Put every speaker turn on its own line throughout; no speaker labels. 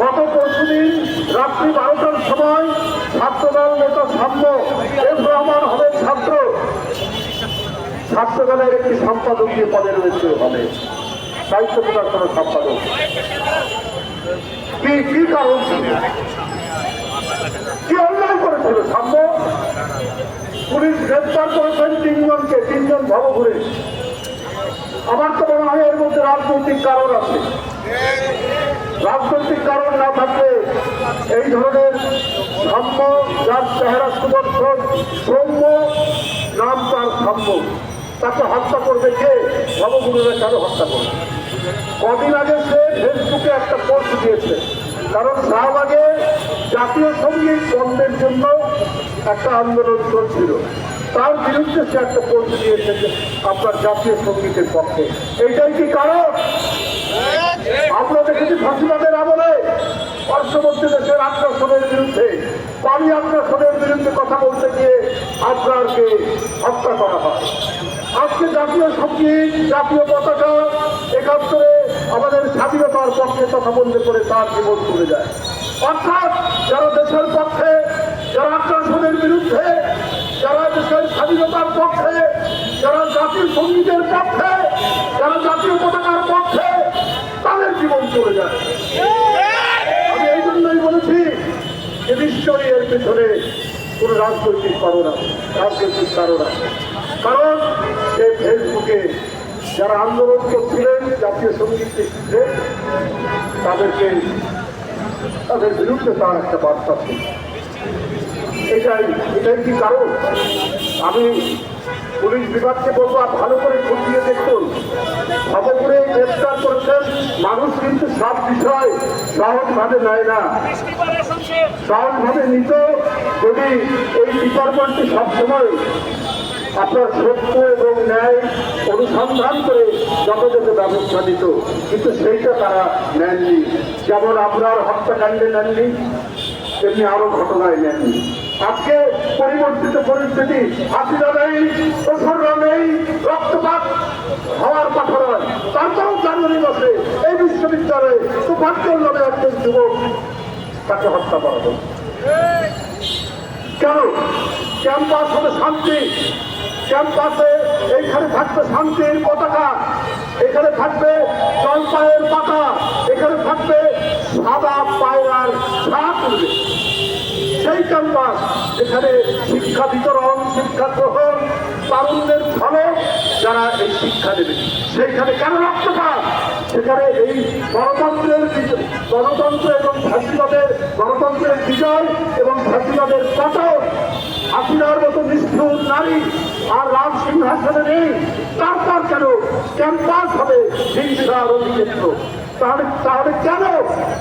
গত পরশুদিন রাত্রি বারোটার সময় ছাত্রদল নেতা সাম্য এফ রহমান হবেন ছাত্র। ছাত্রদলের একটি সম্পাদকীয় পদে রয়েছে হবে দায়িত্ব প্রদর্শন সম্পাদক। কি কি কারণ ছিল? কি অন্যায় করেছিল সাম্য পুলিশ গ্রেপ্তার করেছেন তিনজনকে, তিনজন ভবঘুরে আমার তো মনে হয় এর মধ্যে রাজনৈতিক কারণ আছে। রাজনৈতিক কারণ না থাকলে এই ধরনের সাম্য যার চেহারা, সুদর্শন, সৌম্য নাম তার সাম্য তাকে হত্যা করবে কে? ভবগুরুরা কেন হত্যা করবে? কদিন আগে সে ফেসবুকে একটা পোস্ট দিয়েছে। কারণ শাহবাগে জাতীয় সংগীত বন্ধের জন্য একটা আন্দোলন চলছিল। তার বিরুদ্ধে সে একটা পোস্ট দিয়েছে আপনার জাতীয় সঙ্গীতের পক্ষে। এইটাই কি কারণ? আমরা দেখেছি ফাঁসিবাদের আমলে পার্শ্ববর্তী দেশের আগ্রাসনের বিরুদ্ধে, পানি আগ্রাসনের বিরুদ্ধে কথা বলতে গিয়ে আপনারকে হত্যা করা হয়। আজকে জাতীয় সংগীত জাতীয় পতাকা একাত্তরে আমাদের স্বাধীনতার পক্ষে কথা বলতে করে তার জীবন চলে যায় অর্থাৎ যারা দেশের পক্ষে, যারা আগ্রাসনের বিরুদ্ধে, যারা দেশের স্বাধীনতার পক্ষে, যারা জাতীয় সঙ্গীতের পক্ষে, যারা জাতীয় জীবন চলে যায়। আমি এই জন্যই বলেছি যে নিশ্চয়ই এর পেছনে কোনো রাজনৈতিক কারণ রাজনৈতিক কারণ কারণ সে ফেসবুকে যারা আন্দোলন করছিলেন, জাতীয় সংগীত বিরুদ্ধে তাদেরকে, তাদের বিরুদ্ধে তার একটা বার্তা এটাই এটাই কি কারণ? আমি পুলিশ বিভাগকে বলব ভালো করে খতিয়ে দেখুন। খবরে গ্রেফতার করেছেন, মানুষ কিন্তু সব বিষয় সহজভাবে নেয় না। সহজভাবে নিত, যদি এই ডিপার্টমেন্টটি সবসময় আপনার সত্য এবং ন্যায় অনুসন্ধান করে যথাযথ ব্যবস্থা নিত, কিন্তু সেইটা তারা নেননি। যেমন আপনার হত্যাকাণ্ডে নেননি, তেমনি আরও ঘটনায় নেননি। আজকে পরিবর্তিত পরিস্থিতি। নেই প্রসররা নেই রক্তপাত হওয়ার কথা নয় তারপরেও মাসে এই বিশ্ববিদ্যালয়ে তুফাক্কর নামে একজন যুবক তাকে হত্যা করা হলো। কেন? ক্যাম্পাস হবে শান্তি। ক্যাম্পাসে এইখানে থাকবে শান্তির পতাকা। এখানে থাকবে জলপাইয়ের পাতা। এখানে থাকবে সাদা পায়রার ছাপ সেই ক্যাম্পাস যেখানে শিক্ষা বিতরণ, শিক্ষা গ্রহণ, তারুণ্যের ঝলক যারা এই শিক্ষা দেবে, সেইখানে কেন রক্তপাত? সেখানে এই গণতন্ত্রের গণতন্ত্র এবং ফাঁসিবাদের গণতন্ত্রের বিজয় এবং ফাঁসিবাদের পতন আপনার মতো নিষ্ঠুর নারী আর রাজ সিংহাসনে নেই, তারপর কেন ক্যাম্পাস হবে হিংসার অভিক্ষেত্র? তাহলে তাহলে কেন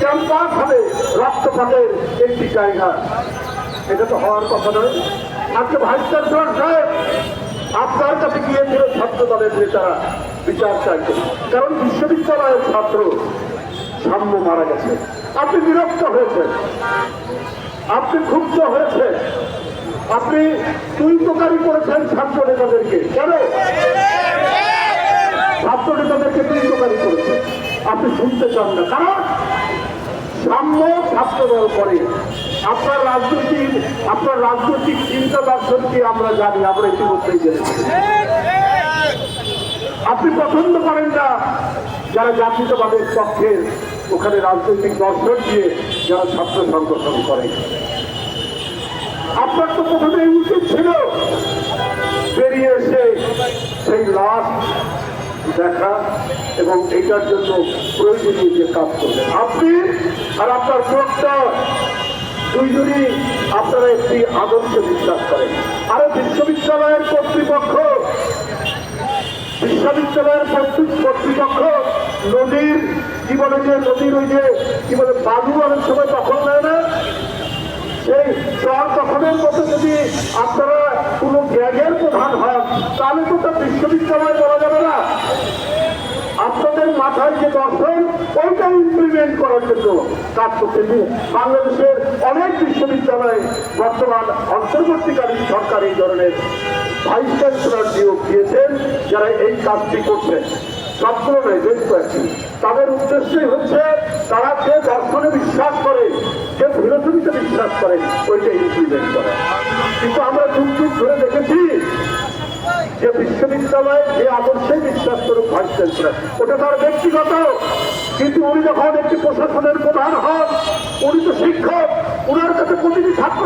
ক্যাম্পাস হবে রক্তপাতের একটি জায়গা এটা তো হওয়ার কথা নয়। আজকে ভাইস চ্যান্সেলর সাহেব, আপনার কাছে গিয়েছিল ছাত্র দলের নেতারা। বিচার চাইতে কারণ বিশ্ববিদ্যালয়ের ছাত্র সাম্য মারা গেছে। আপনি বিরক্ত হয়েছেন। আপনি ক্ষুব্ধ হয়েছেন। আপনি দুই প্রকারই করেছেন ছাত্র নেতাদেরকে। কেন? ছাত্র নেতাদেরকে দুই প্রকারই করেছেন। আপনি শুনতে চান না। কারণ সাম্য ছাত্র দল করে আপনার রাজনৈতিক আপনার রাজনৈতিক চিন্তা দর্শন কি আমরা জানি? আমরা ইতিমধ্যেই জেনেছি। আপনি পছন্দ করেন না। যারা জাতীয়তাবাদের পক্ষে ওখানে রাজনৈতিক দর্শন দিয়ে যারা ছাত্র সংগঠন করে। আপনার তো প্রথমে উচিত ছিল বেরিয়ে এসে সেই লাশ দেখা এবং এটার জন্য প্রয়োজনীয় যে কাজ করবেন আপনি আর আপনার প্রক্টর দুইজনই আপনারা একটি আদর্শ বিশ্বাস করেন। আর বিশ্ববিদ্যালয়ের কর্তৃপক্ষ বিশ্ববিদ্যালয়ের কর্তৃ- কর্তৃপক্ষ নদীর, কি বলে যে নদীর ওই যে, কি বলে বালু অনেক সময় দখল নেয় না? সেই চর দখলের মতো যদি আপনারা কোনো ব্যাগের প্রধান হন, তাহলে তো তার বিশ্ববিদ্যালয় বলা যাবে না। আপনাদের মাথায় যে দর্শন ওইটা ইমপ্লিমেন্ট করার জন্য কাজ করতে দিন বাংলাদেশের অনেক বিশ্ববিদ্যালয়ে বর্তমান অন্তর্বর্তীকালীন সরকার এই ধরনের ভাইস চ্যান্সেলর নিয়োগ দিয়েছেন, যারা এই কাজটি করছেন। সবগুলো নয়, বেশ কয়েকটি। তাদের উদ্দেশ্যই হচ্ছে তারা যে দর্শনে বিশ্বাস করে, যে ফিলোসফিতে বিশ্বাস করে, ওইটা ইমপ্লিমেন্ট করে। কিন্তু আমরা যুগ যুগ ধরে দেখেছি যে বিশ্ববিদ্যালয়ে যে আদর্শে বিশ্বাস করুক ভাইস চ্যান্সেলর ওটা তার ব্যক্তিগত। কিন্তু উনি যখন একটি প্রশাসনের প্রধান হন উনি তো শিক্ষক উনার কাছে প্রতিটি ছাত্র